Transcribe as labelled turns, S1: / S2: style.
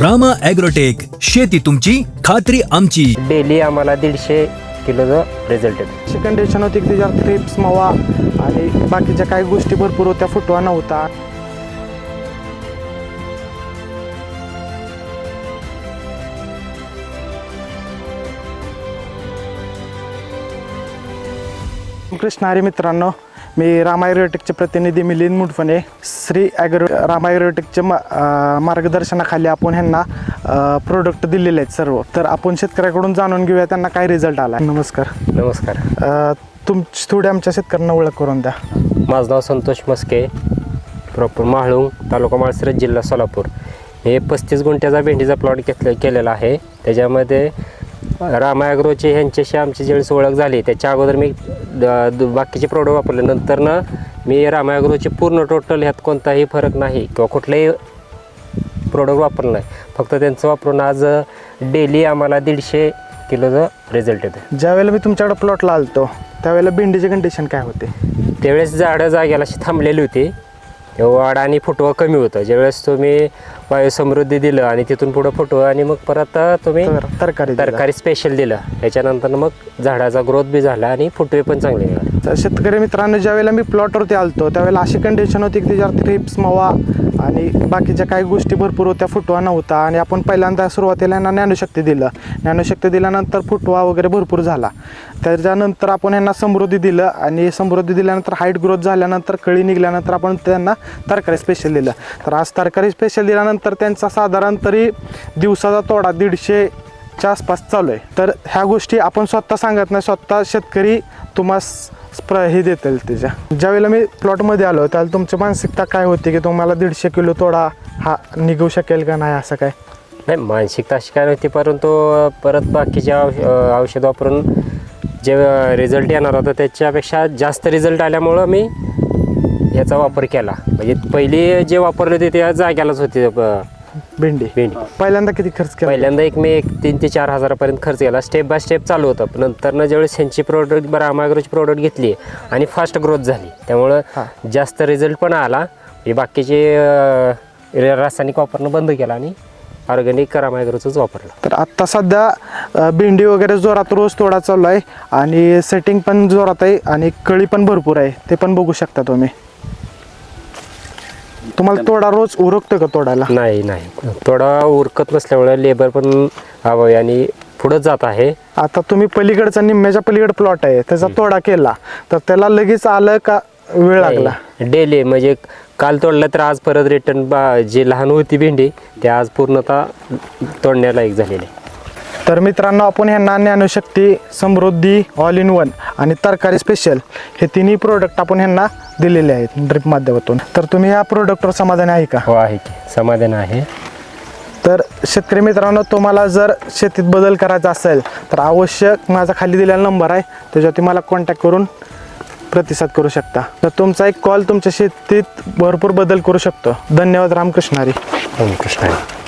S1: Rama agrotech शेती तुमची खात्री आमची.
S2: डेली आम्हाला दीडशे किलोचं रिझल्ट येतो.
S3: अशी कंडिशन होती की त्याच्यावर थ्रिप्स मवा आणि बाकीच्या काही गोष्टी भरपूर होत्या फुटवा नव्हता. कृष्ण हरी मित्रांनो मी रामायरोटेकचे प्रतिनिधी मिलिंद मुडफणे. श्री ॲग्रो रामायरोटेकच्या मा मार्गदर्शनाखाली आपण ह्यांना प्रोडक्ट दिलेले आहेत सर्व. तर आपण शेतकऱ्याकडून जाणून घेऊया त्यांना काय रिझल्ट आला. नमस्कार.
S2: नमस्कार.
S3: तुमची थोडी आमच्या शेतकऱ्यांना ओळख करून द्या.
S2: माझं नाव संतोष मस्के. प्रॉपर माहळुंग तालुका माळशिरस जिल्हा सोलापूर. हे पस्तीस गुंठ्याचा भेंडीचा प्लॉट घेतले केलेला आहे. त्याच्यामध्ये रामायग्रोचे ह्यांच्याशी आमची ज्यावेळेस ओळख झाली त्याच्या अगोदर मी बाकीचे प्रोडक्ट वापरले. नंतर ना मी रामायग्रोचे पूर्ण टोटल ह्यात कोणताही फरक नाही किंवा कुठलेही प्रोडक्ट वापरलं नाही. फक्त त्यांचं वापरून आज डेली आम्हाला दीडशे किलोचं रिझल्ट येतं
S3: ज्या वेळेला मी तुमच्याकडे प्लॉटला आलतो त्यावेळेला भेंडीची कंडिशन काय होते?
S2: त्यावेळेस झाडं जाग्याला अशी थांबलेली होती. वाढ आणि फुटवा कमी होतं. ज्यावेळेस तुम्ही वायुसमृद्धी दिलं आणि तिथून पुढं फुटवा आणि मग परत तुम्ही
S3: तर तरकारी दिला.
S2: तरकारी स्पेशल दिलं. त्याच्यानंतर मग झाडाचा ग्रोथ बी झाला आणि फुटवे पण चांगले निघाले.
S3: तर शेतकरी मित्रांनो ज्यावेळेला मी प्लॉटवरती आलतो त्यावेळेला अशी कंडिशन होती की त्याच्यावर रिप्स मवा आणि बाकीच्या काही गोष्टी भरपूर होत्या फुटवा नव्हता आणि आपण पहिल्यांदा सुरुवातीला यांना ज्ञानशक्ती दिलं. ज्ञानशक्ती दिल्यानंतर फुटवा वगैरे भरपूर झाला. त्याच्यानंतर आपण यांना समृद्धी दिलं आणि समृद्धी दिल्यानंतर हाईट ग्रोथ झाल्यानंतर कळी निघाल्यानंतर आपण त्यांना तरकारी स्पेशल दिलं. तर आज तरकारी स्पेशल दिल्यानंतर त्यांचा साधारण तरी दिवसाचा तोडा दीडशे च्या आसपास चालू आहे. तर ह्या गोष्टी आपण स्वतः सांगत नाही स्वतः शेतकरी तुम्हाला स्प्र हे देतील त्याच्या. ज्यावेळेला मी प्लॉटमध्ये आलो त्यावेळेला तुमची मानसिकता काय होती की तुम्हाला दीडशे किलो तोडा हा निघू शकेल का नाही असं काय?
S2: नाही मानसिकता अशी काय नव्हती परंतु परत बाकीचे औषध वापरून जे रिझल्ट येणार होता त्याच्यापेक्षा जास्त रिझल्ट आल्यामुळं मी याचा वापर केला. म्हणजे पहिली जे वापरले होते त्या जाग्यालाच होते
S3: भेंडी.
S2: भेंडी.
S3: पहिल्यांदा किती खर्च केला?
S2: पहिल्यांदा एक मी एक तीन ते चार हजारापर्यंत खर्च केला. स्टेप बाय स्टेप चालू होतं. नंतर ज्यावेळेस ह्यांची प्रोडक्ट बरं रामायग्रोची प्रोडक्ट घेतली आणि फास्ट ग्रोथ झाली. त्यामुळं. जास्त रिझल्ट पण आला. हे बाकीचे अं, रासायनिक वापरणं बंद केलं आणि ऑर्गॅनिक रामायग्रोचंच वापरलं.
S3: तर आत्ता सध्या भेंडी वगैरे जोरात रोज तोडा चालू आहे आणि सेटिंग पण जोरात आहे आणि कळी पण भरपूर आहे. ते पण बघू शकता तुम्ही. तुम्हाला तोडा रोज उरकतो का तोडायला?
S2: नाही नाही. थोडा उरकत नसल्यामुळे लेबर पण हवं आहे आणि पुढं जात आहे.
S3: आता तुम्ही पलीकडचा निम्म्याच्या पलीकडे प्लॉट आहे. त्याचा तोडा केला. तर त्याला लगेच आलं का वेळ लागला?
S2: डेली म्हणजे काल तोडलं तर आज परत रिटर्न बा जी लहान होती भेंडी ते आज पूर्णतः तोडण्यालायक झालेली आहे.
S3: तर मित्रांनो आपण ह्यांना Dnyanshakti Samruddhi all in one आणि तरकारी स्पेशल हे तिन्ही प्रोडक्ट आपण ह्यांना दिलेले आहेत ड्रिप माध्यमातून. तर तुम्ही या प्रोडक्टवर समाधानी आहे का?
S2: हो आहे की. समाधान आहे.
S3: तर शेतकरी मित्रांनो तुम्हाला जर शेतीत बदल करायचा असेल तर आवश्यक माझा खाली दिलेला नंबर आहे. त्याच्यावरती मला कॉन्टॅक्ट करून प्रतिसाद करू शकता. तर तुमचा एक कॉल तुमच्या शेतीत भरपूर बदल करू शकतो. धन्यवाद रामकृष्ण हरी.
S2: कृष्ण आहे